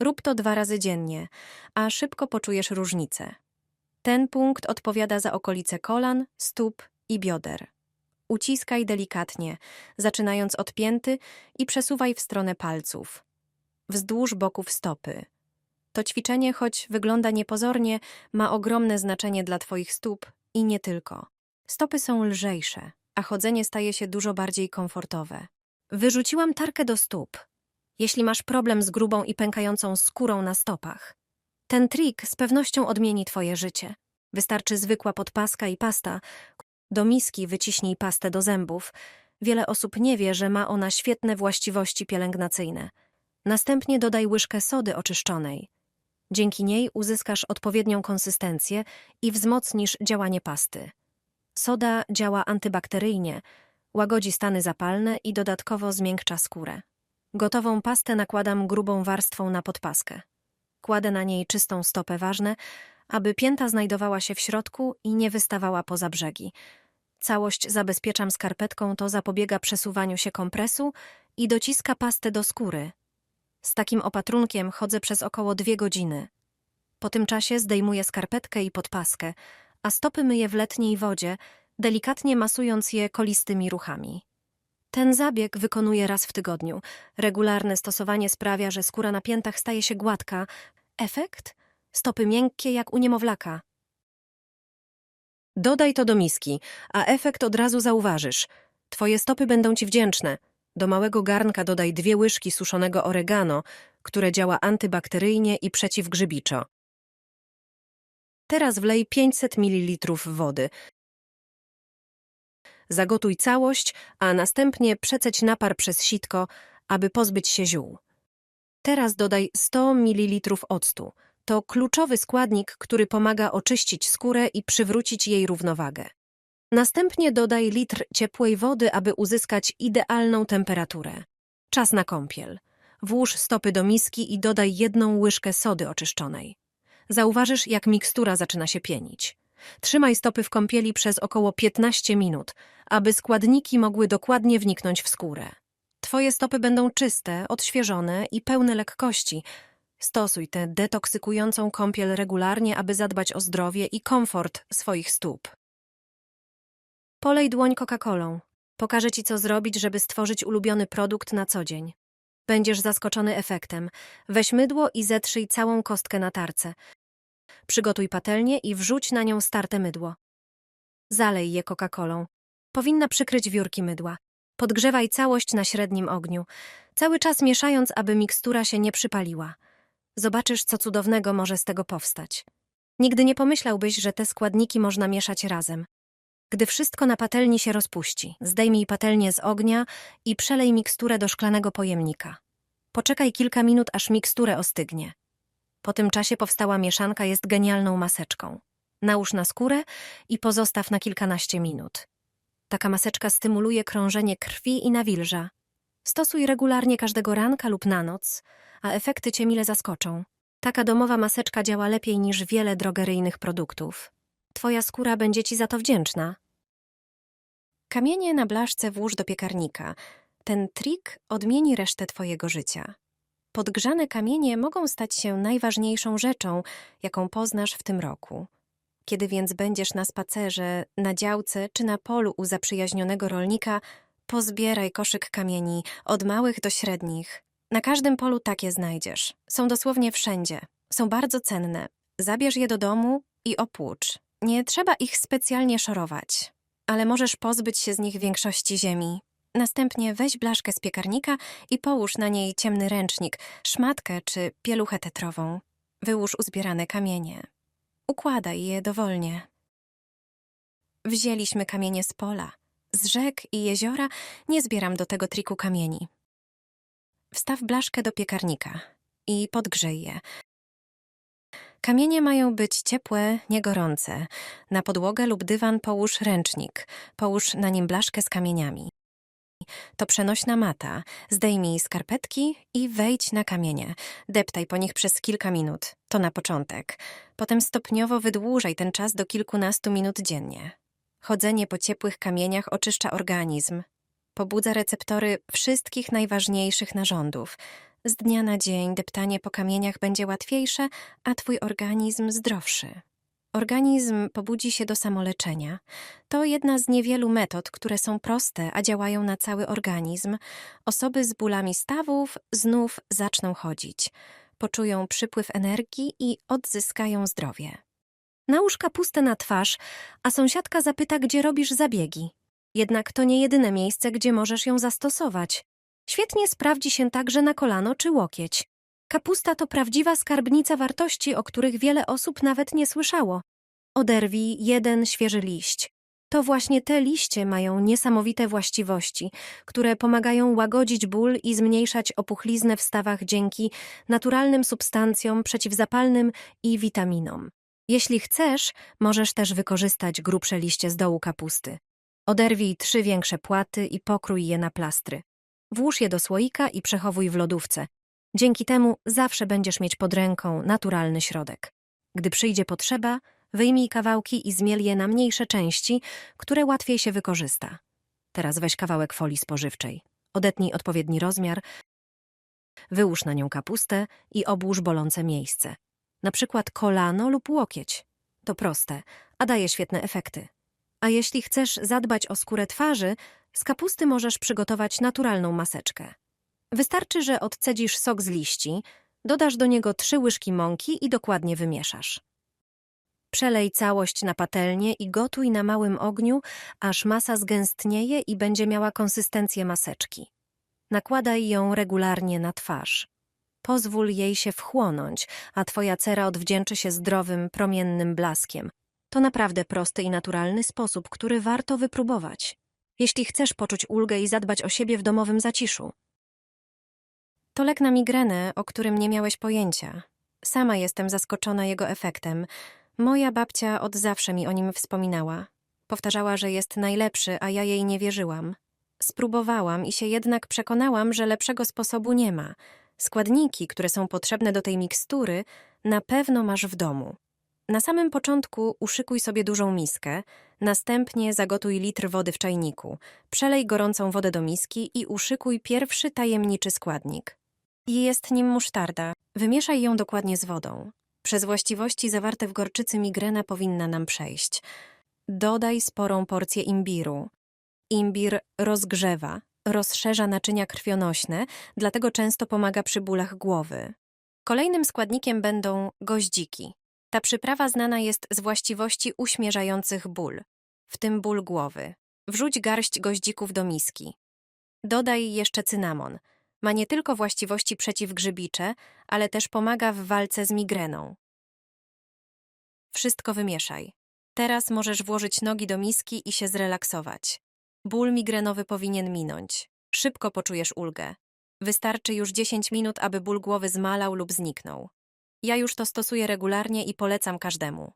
Rób to dwa razy dziennie, a szybko poczujesz różnicę. Ten punkt odpowiada za okolice kolan, stóp i bioder. Uciskaj delikatnie, zaczynając od pięty i przesuwaj w stronę palców. Wzdłuż boków stopy. To ćwiczenie, choć wygląda niepozornie, ma ogromne znaczenie dla Twoich stóp i nie tylko. Stopy są lżejsze, a chodzenie staje się dużo bardziej komfortowe. Wyrzuciłam tarkę do stóp. Jeśli masz problem z grubą i pękającą skórą na stopach, ten trik z pewnością odmieni Twoje życie. Wystarczy zwykła podpaska i pasta. Do miski wyciśnij pastę do zębów. Wiele osób nie wie, że ma ona świetne właściwości pielęgnacyjne. Następnie dodaj łyżkę sody oczyszczonej. Dzięki niej uzyskasz odpowiednią konsystencję i wzmocnisz działanie pasty. Soda działa antybakteryjnie, łagodzi stany zapalne i dodatkowo zmiękcza skórę. Gotową pastę nakładam grubą warstwą na podpaskę. Kładę na niej czystą stopę ważne, aby pięta znajdowała się w środku i nie wystawała poza brzegi. Całość zabezpieczam skarpetką, to zapobiega przesuwaniu się kompresu i dociska pastę do skóry. Z takim opatrunkiem chodzę przez około dwie godziny. Po tym czasie zdejmuję skarpetkę i podpaskę, a stopy myję w letniej wodzie, delikatnie masując je kolistymi ruchami. Ten zabieg wykonuję raz w tygodniu. Regularne stosowanie sprawia, że skóra na piętach staje się gładka. Efekt? Stopy miękkie jak u niemowlaka. Dodaj to do miski, a efekt od razu zauważysz. Twoje stopy będą ci wdzięczne. Do małego garnka dodaj dwie łyżki suszonego oregano, które działa antybakteryjnie i przeciwgrzybiczo. Teraz wlej 500 ml wody. Zagotuj całość, a następnie przeceć napar przez sitko, aby pozbyć się ziół. Teraz dodaj 100 ml octu. To kluczowy składnik, który pomaga oczyścić skórę i przywrócić jej równowagę. Następnie dodaj litr ciepłej wody, aby uzyskać idealną temperaturę. Czas na kąpiel. Włóż stopy do miski i dodaj jedną łyżkę sody oczyszczonej. Zauważysz, jak mikstura zaczyna się pienić. Trzymaj stopy w kąpieli przez około 15 minut, aby składniki mogły dokładnie wniknąć w skórę. Twoje stopy będą czyste, odświeżone i pełne lekkości. Stosuj tę detoksykującą kąpiel regularnie, aby zadbać o zdrowie i komfort swoich stóp. Polej dłoń Coca-Colą. Pokażę Ci, co zrobić, żeby stworzyć ulubiony produkt na co dzień. Będziesz zaskoczony efektem. Weź mydło i zetrzyj całą kostkę na tarce. Przygotuj patelnię i wrzuć na nią starte mydło. Zalej je Coca-Colą. Powinna przykryć wiórki mydła. Podgrzewaj całość na średnim ogniu, cały czas mieszając, aby mikstura się nie przypaliła. Zobaczysz, co cudownego może z tego powstać. Nigdy nie pomyślałbyś, że te składniki można mieszać razem. Gdy wszystko na patelni się rozpuści, zdejmij patelnię z ognia i przelej miksturę do szklanego pojemnika. Poczekaj kilka minut, aż miksturę ostygnie. Po tym czasie powstała mieszanka jest genialną maseczką. Nałóż na skórę i pozostaw na kilkanaście minut. Taka maseczka stymuluje krążenie krwi i nawilża. Stosuj regularnie każdego ranka lub na noc, a efekty cię mile zaskoczą. Taka domowa maseczka działa lepiej niż wiele drogeryjnych produktów. Twoja skóra będzie ci za to wdzięczna. Kamienie na blaszce włóż do piekarnika. Ten trik odmieni resztę twojego życia. Podgrzane kamienie mogą stać się najważniejszą rzeczą, jaką poznasz w tym roku. Kiedy więc będziesz na spacerze, na działce czy na polu u zaprzyjaźnionego rolnika, pozbieraj koszyk kamieni, od małych do średnich. Na każdym polu takie znajdziesz. Są dosłownie wszędzie. Są bardzo cenne. Zabierz je do domu i opłucz. Nie trzeba ich specjalnie szorować, ale możesz pozbyć się z nich większości ziemi. Następnie weź blaszkę z piekarnika i połóż na niej ciemny ręcznik, szmatkę czy pieluchę tetrową. Wyłóż uzbierane kamienie. Układaj je dowolnie. Wzięliśmy kamienie z pola. Z rzek i jeziora nie zbieram do tego triku kamieni. Wstaw blaszkę do piekarnika i podgrzej je. Kamienie mają być ciepłe, nie gorące. Na podłogę lub dywan połóż ręcznik. Połóż na nim blaszkę z kamieniami. To przenośna mata. Zdejmij skarpetki i wejdź na kamienie. Deptaj po nich przez kilka minut. To na początek. Potem stopniowo wydłużaj ten czas do kilkunastu minut dziennie. Chodzenie po ciepłych kamieniach oczyszcza organizm. Pobudza receptory wszystkich najważniejszych narządów. Z dnia na dzień deptanie po kamieniach będzie łatwiejsze, a twój organizm zdrowszy. Organizm pobudzi się do samoleczenia. To jedna z niewielu metod, które są proste, a działają na cały organizm. Osoby z bólami stawów znów zaczną chodzić. Poczują przypływ energii i odzyskają zdrowie. Nałóż kapustę na twarz, a sąsiadka zapyta, gdzie robisz zabiegi. Jednak to nie jedyne miejsce, gdzie możesz ją zastosować. Świetnie sprawdzi się także na kolano czy łokieć. Kapusta to prawdziwa skarbnica wartości, o których wiele osób nawet nie słyszało. Oderwij jeden świeży liść. To właśnie te liście mają niesamowite właściwości, które pomagają łagodzić ból i zmniejszać opuchliznę w stawach dzięki naturalnym substancjom przeciwzapalnym i witaminom. Jeśli chcesz, możesz też wykorzystać grubsze liście z dołu kapusty. Oderwij trzy większe płaty i pokrój je na plastry. Włóż je do słoika i przechowuj w lodówce. Dzięki temu zawsze będziesz mieć pod ręką naturalny środek. Gdy przyjdzie potrzeba, wyjmij kawałki i zmiel je na mniejsze części, które łatwiej się wykorzysta. Teraz weź kawałek folii spożywczej. Odetnij odpowiedni rozmiar, wyłóż na nią kapustę i obłóż bolące miejsce. Na przykład kolano lub łokieć. To proste, a daje świetne efekty. A jeśli chcesz zadbać o skórę twarzy, z kapusty możesz przygotować naturalną maseczkę. Wystarczy, że odcedzisz sok z liści, dodasz do niego trzy łyżki mąki i dokładnie wymieszasz. Przelej całość na patelnię i gotuj na małym ogniu, aż masa zgęstnieje i będzie miała konsystencję maseczki. Nakładaj ją regularnie na twarz. Pozwól jej się wchłonąć, a twoja cera odwdzięczy się zdrowym, promiennym blaskiem. To naprawdę prosty i naturalny sposób, który warto wypróbować, jeśli chcesz poczuć ulgę i zadbać o siebie w domowym zaciszu. To lek na migrenę, o którym nie miałeś pojęcia. Sama jestem zaskoczona jego efektem. Moja babcia od zawsze mi o nim wspominała. Powtarzała, że jest najlepszy, a ja jej nie wierzyłam. Spróbowałam i się jednak przekonałam, że lepszego sposobu nie ma. Składniki, które są potrzebne do tej mikstury, na pewno masz w domu. Na samym początku uszykuj sobie dużą miskę, następnie zagotuj litr wody w czajniku, przelej gorącą wodę do miski i uszykuj pierwszy tajemniczy składnik. Jest nim musztarda. Wymieszaj ją dokładnie z wodą. Przez właściwości zawarte w gorczycy migrena powinna nam przejść. Dodaj sporą porcję imbiru. Imbir rozgrzewa, rozszerza naczynia krwionośne, dlatego często pomaga przy bólach głowy. Kolejnym składnikiem będą goździki. Ta przyprawa znana jest z właściwości uśmierzających ból, w tym ból głowy. Wrzuć garść goździków do miski. Dodaj jeszcze cynamon. Ma nie tylko właściwości przeciwgrzybicze, ale też pomaga w walce z migreną. Wszystko wymieszaj. Teraz możesz włożyć nogi do miski i się zrelaksować. Ból migrenowy powinien minąć. Szybko poczujesz ulgę. Wystarczy już 10 minut, aby ból głowy zmalał lub zniknął. Ja już to stosuję regularnie i polecam każdemu.